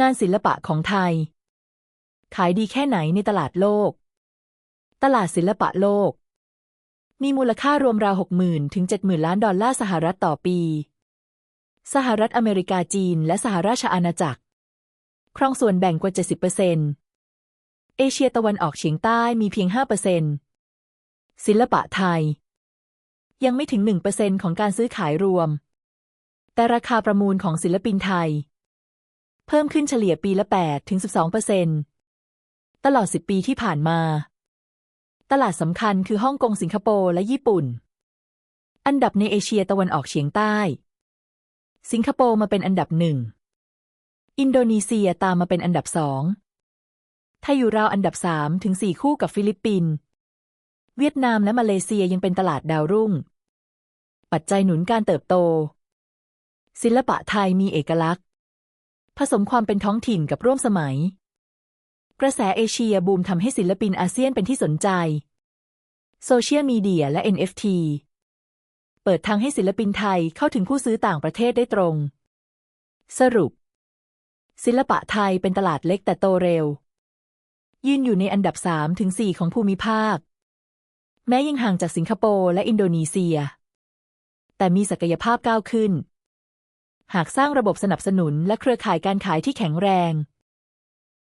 งานศิลปะของไทย ขายดีแค่ไหนในตลาดโลก ตลาดศิลปะโลก มีมูลค่ารวมราว60,000 ถึง 70,000 ล้านดอลลาร์สหรัฐต่อปี สหรัฐอเมริกาจีน และสหราชอาณาจักร ครองส่วนแบ่งกว่า 70%เอเชียตะวันออกเฉียงใต้มีเพียง 5%ศิลปะไทย ยังไม่ถึง 1%ของการซื้อขายรวม แต่ราคาประมูลของศิลปินไทย เพิ่มขึ้นเฉลี่ยปีละ 8 ถึง 12%ตลอด 10 ปีที่ผ่านมา ตลาดสำคัญคือฮ่องกงสิงคโปร์และญี่ปุ่น อันดับในเอเชียตะวันออกเฉียงใต้ สิงคโปร์มาเป็นอันดับหนึ่ง อินโดนีเซียตามมาเป็นอันดับสองไทยอยู่ราวอันดับสามถึงสี่คู่กับฟิลิปปินส์ เวียดนามและมาเลเซียยังเป็นตลาดดาวรุ่ง ปัจจัยหนุนการเติบโต ศิลปะไทยมีเอกลักษณ์ ผสมความเป็นท้องถิ่นกับร่วมสมัย กระแสเอเชียบูมทำให้ศิลปินอาเซียนเป็นที่สนใจ โซเชียลมีเดียและ NFT เปิดทางให้ศิลปินไทยเข้าถึงผู้ซื้อต่างประเทศได้ตรง สรุป ศิลปะไทยเป็นตลาดเล็กแต่โตเร็ว ยืนอยู่ในอันดับ 3 ถึง 4 ของภูมิภาค แม้ยังห่างจากสิงคโปร์และอินโดนีเซีย แต่มีศักยภาพก้าวขึ้น หากสร้างระบบสนับสนุนและเครือข่ายการขายที่แข็งแรง